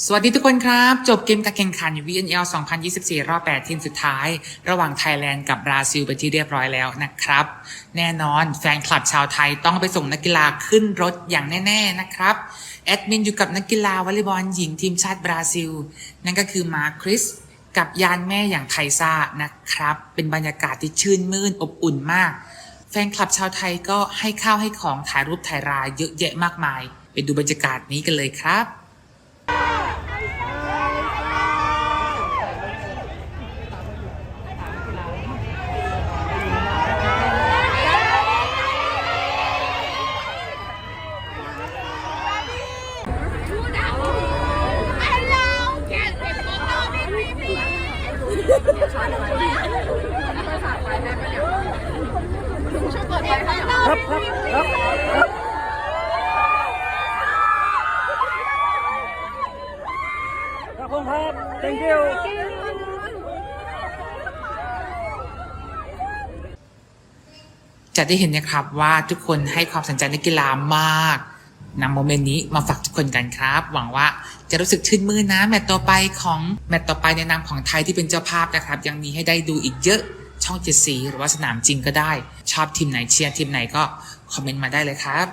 สวัสดีทุกคนครับ จบเกมการแข่งขัน VNL 2024 รอบ 8 ทีมสุดท้าย ระหว่างไทยแลนด์กับบราซิลไปที่เรียบร้อยแล้วนะครับ แน่นอนแฟนคลับชาวไทยต้องไปส่งนักกีฬาขึ้นรถอย่างแน่ ๆ นะครับแอดมินอยู่กับนักกีฬาวอลเลย์บอลหญิงทีมชาติบราซิล นั่นก็คือมาคริสกับยานแม่อย่างไทซ่านะครับ เป็นบรรยากาศที่ชื่นมื่นอบอุ่นมาก แฟนคลับชาวไทยก็ให้ข้าวให้ของถ่ายรูปถ่ายรายเยอะแยะมากมาย ไปดูบรรยากาศนี้กันเลยครับ รับครับครับครับผมครับ thank you จะได้เห็นนะครับว่าทุกคนให้ความสนใจในกีฬามากนำโมเมนต์นี้มาฝากทุกคนกันครับ หวังว่าจะรู้สึกชื่นมื่นนะ แมตต์ต่อไปของแมตต์ต่อไปในนามของไทยที่เป็นเจ้าภาพนะครับ ยังมีให้ได้ดูอีกเยอะ ช่องเจ็ดสีหรือว่าสนามจริงก็ได้ ชอบทีมไหนเชียร์ทีมไหนก็คอมเมนต์มาได้เลยครับ